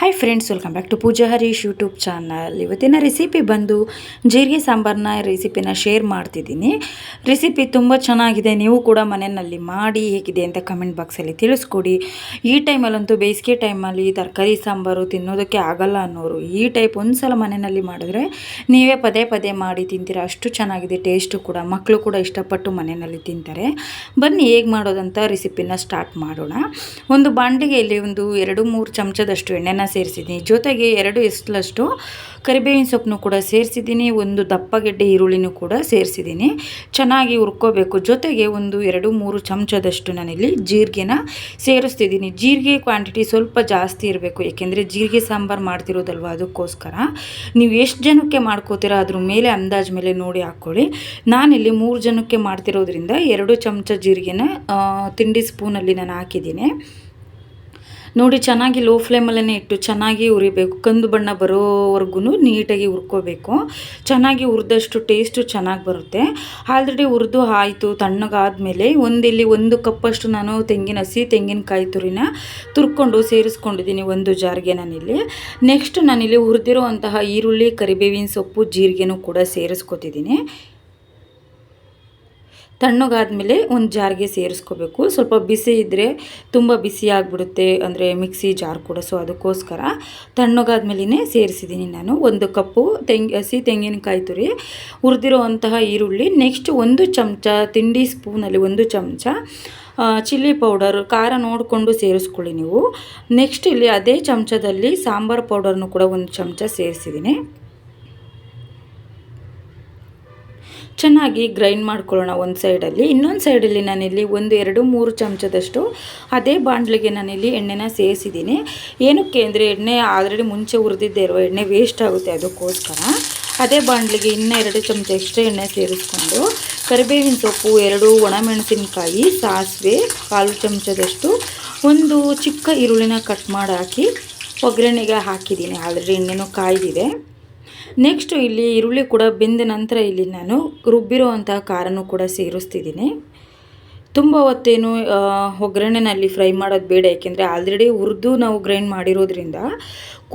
Hi friends welcome back to Pooja Harish YouTube channel ಇವತ್ತಿನ recipe ಬಂದು ಜೀರಿಗೆ ಸಾಂಬಾರನ್ನ ರೆಸಿಪಿನ ಶೇರ್ ಮಾಡ್ತಿದ್ದೀನಿ. ರೆಸಿಪಿ ತುಂಬ ಚೆನ್ನಾಗಿದೆ. ನೀವು ಕೂಡ ಮನೆಯಲ್ಲಿ ಮಾಡಿ ಹೇಗಿದೆ ಅಂತ ಕಮೆಂಟ್ ಬಾಕ್ಸಲ್ಲಿ ತಿಳಿಸ್ಕೊಡಿ. ಈ ಟೈಮಲ್ಲಂತೂ ಬೇಸಿಗೆ ಟೈಮಲ್ಲಿ ತರಕಾರಿ ಸಾಂಬಾರು ತಿನ್ನೋದಕ್ಕೆ ಆಗಲ್ಲ ಅನ್ನೋರು ಈ ಟೈಪ್ ಒಂದು ಸಲ ಮನೆಯಲ್ಲಿ ಮಾಡಿದ್ರೆ ನೀವೇ ಪದೇ ಪದೇ ಮಾಡಿ ತಿಂತೀರ? ಅಷ್ಟು ಚೆನ್ನಾಗಿದೆ. ಟೇಸ್ಟು ಕೂಡ. ಮಕ್ಕಳು ಕೂಡ ಇಷ್ಟಪಟ್ಟು ಮನೆಯಲ್ಲಿ ತಿಂತಾರೆ. ಬನ್ನಿ ಹೇಗೆ ಮಾಡೋದಂತ ರೆಸಿಪಿನ ಸ್ಟಾರ್ಟ್ ಮಾಡೋಣ. ಒಂದು ಬಾಂಡಿಗೆಯಲ್ಲಿ ಒಂದು ಎರಡು ಮೂರು ಚಮಚದಷ್ಟು ಎಣ್ಣೆನ ಸೇರಿಸಿದ್ದೀನಿ. ಜೊತೆಗೆ ಎರಡು ಎಸ್ಲಷ್ಟು ಕರಿಬೇವಿನ ಸೊಪ್ಪನ್ನು ಕೂಡ ಸೇರಿಸಿದ್ದೀನಿ. ಒಂದು ದಪ್ಪಗೆಡ್ಡೆ ಈರುಳ್ಳಿನೂ ಕೂಡ ಸೇರಿಸಿದ್ದೀನಿ. ಚೆನ್ನಾಗಿ ಹುರ್ಕೋಬೇಕು. ಜೊತೆಗೆ ಒಂದು ಎರಡು ಮೂರು ಚಮಚದಷ್ಟು ನಾನಿಲ್ಲಿ ಜೀರಿಗೆನ ಸೇರಿಸ್ತಿದ್ದೀನಿ. ಜೀರಿಗೆ ಕ್ವಾಂಟಿಟಿ ಸ್ವಲ್ಪ ಜಾಸ್ತಿ ಇರಬೇಕು. ಏಕೆಂದರೆ ಜೀರಿಗೆ ಸಾಂಬಾರು ಮಾಡ್ತಿರೋದಲ್ವ ಅದಕ್ಕೋಸ್ಕರ. ನೀವು ಎಷ್ಟು ಜನಕ್ಕೆ ಮಾಡ್ಕೋತೀರ ಅದ್ರ ಮೇಲೆ ಅಂದಾಜು ಮೇಲೆ ನೋಡಿ ಹಾಕ್ಕೊಳ್ಳಿ. ನಾನಿಲ್ಲಿ ಮೂರು ಜನಕ್ಕೆ ಮಾಡ್ತಿರೋದ್ರಿಂದ ಎರಡು ಚಮಚ ಜೀರಿಗೆನ ತಿಂಡಿ ಸ್ಪೂನಲ್ಲಿ ನಾನು ಹಾಕಿದ್ದೀನಿ. ನೋಡಿ, ಚೆನ್ನಾಗಿ ಲೋ ಫ್ಲೇಮಲ್ಲೇ ಇಟ್ಟು ಚೆನ್ನಾಗಿ ಉರಿಬೇಕು ಕಂದು ಬಣ್ಣ ಬರೋವರೆಗೂ ನೀಟಾಗಿ ಹುರ್ಕೋಬೇಕು. ಚೆನ್ನಾಗಿ ಹುರಿದಷ್ಟು ಟೇಸ್ಟು ಚೆನ್ನಾಗಿ ಬರುತ್ತೆ. ಆಲ್ರೆಡಿ ಹುರಿದು ಆಯಿತು, ತಣ್ಣಗಾದಮೇಲೆ ಒಂದಿಲ್ಲಿ ಒಂದು ಕಪ್ಪಷ್ಟು ನಾನು ತೆಂಗಿನ ಹಸಿ, ತೆಂಗಿನಕಾಯಿ ತುರಿನ ತುರ್ಕೊಂಡು ಸೇರಿಸ್ಕೊಂಡಿದ್ದೀನಿ ಒಂದು ಜಾರಿಗೆ ನಾನಿಲ್ಲಿ. ನೆಕ್ಸ್ಟ್ ನಾನಿಲ್ಲಿ ಹುರಿದಿರೋ ಅಂತಹ ಈರುಳ್ಳಿ, ಕರಿಬೇವಿನ ಸೊಪ್ಪು, ಜೀರಿಗೆನೂ ಕೂಡ ಸೇರಿಸ್ಕೊತಿದ್ದೀನಿ. ತಣ್ಣಗಾದ್ಮೇಲೆ ಒಂದು ಜಾರ್ಗೆ ಸೇರಿಸ್ಕೋಬೇಕು. ಸ್ವಲ್ಪ ಬಿಸಿ ಇದ್ದರೆ ತುಂಬ ಬಿಸಿ ಆಗಿಬಿಡುತ್ತೆ, ಅಂದರೆ ಮಿಕ್ಸಿ ಜಾರ್ ಕೂಡ. ಸೊ ಅದಕ್ಕೋಸ್ಕರ ತಣ್ಣಗಾದ್ಮೇಲೆ ಸೇರಿಸಿದ್ದೀನಿ ನಾನು. ಒಂದು ಕಪ್ಪು ತೆಂಗಿ, ಹಸಿ ತೆಂಗಿನಕಾಯಿ ತುರಿ ಹುರಿದಿರೋ ಅಂತಹ ಈರುಳ್ಳಿ ನೆಕ್ಸ್ಟ್ ಒಂದು ಚಮಚ ತಿಂಡಿ ಸ್ಪೂನಲ್ಲಿ ಒಂದು ಚಮಚ ಚಿಲ್ಲಿ ಪೌಡರ್ ಖಾರ ನೋಡಿಕೊಂಡು ಸೇರಿಸ್ಕೊಳ್ಳಿ ನೀವು. ನೆಕ್ಸ್ಟ್ ಇಲ್ಲಿ ಅದೇ ಚಮಚದಲ್ಲಿ ಸಾಂಬಾರು ಪೌಡರ್ನು ಕೂಡ ಒಂದು ಚಮಚ ಸೇರಿಸಿದ್ದೀನಿ ಚೆನ್ನಾಗಿ ಗ್ರೈಂಡ್ ಮಾಡ್ಕೊಳ್ಳೋಣ ಒಂದು ಸೈಡಲ್ಲಿ ಇನ್ನೊಂದು ಸೈಡಲ್ಲಿ ನಾನಿಲ್ಲಿ ಒಂದು, ಎರಡು, ಮೂರು ಚಮಚದಷ್ಟು ಅದೇ ಬಾಣಲಿಗೆ ನಾನಿಲ್ಲಿ ಎಣ್ಣೆನ ಸೇರಿಸಿದ್ದೀನಿ. ಏನಕ್ಕೆ ಅಂದರೆ ಎಣ್ಣೆ ಆಲ್ರೆಡಿ ಮುಂಚೆ ಹುರಿದಿದ್ದೇ ಇರುವ ಎಣ್ಣೆ ವೇಸ್ಟ್ ಆಗುತ್ತೆ ಅದಕ್ಕೋಸ್ಕರ. ಅದೇ ಬಾಣಲಿಗೆ ಇನ್ನೂ ಎರಡು ಚಮಚ ಎಕ್ಸ್ಟ್ರಾ ಎಣ್ಣೆ ಸೇರಿಸ್ಕೊಂಡು ಕರಿಬೇವಿನ ಸೊಪ್ಪು, ಎರಡು ಒಣಮೆಣಸಿನಕಾಯಿ, ಸಾಸಿವೆ, ಕಾಲು ಚಮಚದಷ್ಟು ಒಂದು ಚಿಕ್ಕ ಈರುಳ್ಳಿನ ಕಟ್ ಮಾಡಿ ಹಾಕಿ ಒಗ್ಗರಣೆಗೆ ಹಾಕಿದ್ದೀನಿ. ಆಲ್ರೆಡಿ ಎಣ್ಣೆನೂ ಕಾಯ್ದಿದೆ. ನೆಕ್ಸ್ಟು ಇಲ್ಲಿ ಈರುಳ್ಳಿ ಕೂಡ ಬೆಂದ ನಂತರ ಇಲ್ಲಿ ನಾನು ರುಬ್ಬಿರೋ ಅಂತಹ ಖಾರನೂ ಕೂಡ ಸೇರಿಸ್ತಿದ್ದೀನಿ. ತುಂಬ ಹೊತ್ತೇನು ಒಗ್ಗರಣೆನಲ್ಲಿ ಫ್ರೈ ಮಾಡೋದು ಬೇಡ ಯಾಕೆಂದರೆ ಆಲ್ರೆಡಿ ಹುರಿದು ನಾವು ಗ್ರೈಂಡ್ ಮಾಡಿರೋದ್ರಿಂದ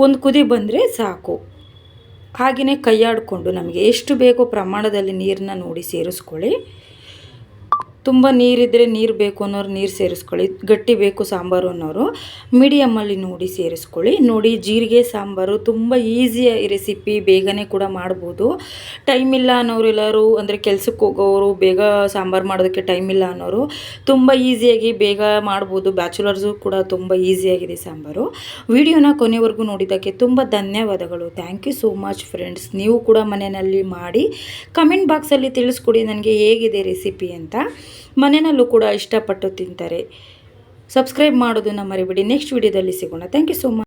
ಒಂದು ಕುದಿ ಬಂದರೆ ಸಾಕು. ಹಾಗೆಯೇ ಕೈಯಾಡಿಕೊಂಡು ನಮಗೆ ಎಷ್ಟು ಬೇಕೋ ಪ್ರಮಾಣದಲ್ಲಿ ನೀರನ್ನ ನೋಡಿ ಸೇರಿಸ್ಕೊಳ್ಳಿ. ತುಂಬ ನೀರಿದ್ದರೆ ನೀರು ಬೇಕು ಅನ್ನೋರು ನೀರು ಸೇರಿಸ್ಕೊಳ್ಳಿ, ಗಟ್ಟಿ ಬೇಕು ಸಾಂಬಾರು ಅನ್ನೋರು ಮೀಡಿಯಮ್ಮಲ್ಲಿ ನೋಡಿ ಸೇರಿಸ್ಕೊಳ್ಳಿ. ನೋಡಿ ಜೀರಿಗೆ, ಸಾಂಬಾರು ತುಂಬ ಈಸಿಯ ರೆಸಿಪಿ ಬೇಗನೆ ಕೂಡ ಮಾಡ್ಬೋದು. ಟೈಮ್ ಇಲ್ಲ ಅನ್ನೋರು ಎಲ್ಲರೂ, ಅಂದರೆ ಕೆಲ್ಸಕ್ಕೆ ಹೋಗೋರು ಬೇಗ ಸಾಂಬಾರು ಮಾಡೋದಕ್ಕೆ ಟೈಮ್ ಇಲ್ಲ ಅನ್ನೋರು ತುಂಬ ಈಸಿಯಾಗಿ ಬೇಗ ಮಾಡ್ಬೋದು. ಬ್ಯಾಚುಲರ್ಸು ಕೂಡ ತುಂಬ ಈಸಿಯಾಗಿದೆ ಸಾಂಬಾರು. ವಿಡಿಯೋನ ಕೊನೆವರೆಗೂ ನೋಡಿದ್ದಕ್ಕೆ ತುಂಬ ಧನ್ಯವಾದಗಳು. Thank you so much friends ನೀವು ಕೂಡ ಮನೆಯಲ್ಲಿ ಮಾಡಿ ಕಮೆಂಟ್ ಬಾಕ್ಸಲ್ಲಿ ತಿಳಿಸ್ಕೊಡಿ, ನನಗೆ ಹೇಗಿದೆ ರೆಸಿಪಿ ಅಂತ. ಮನೆಯಲ್ಲೂ ಕೂಡ ಇಷ್ಟಪಟ್ಟು ತಿಂತಾರೆ. ಸಬ್ಸ್ಕ್ರೈಬ್ ಮಾಡೋದನ್ನು ಮರಿಬೇಡಿ. ನೆಕ್ಸ್ಟ್ ವಿಡಿಯೋದಲ್ಲಿ ಸಿಗೋಣ. Thank you so much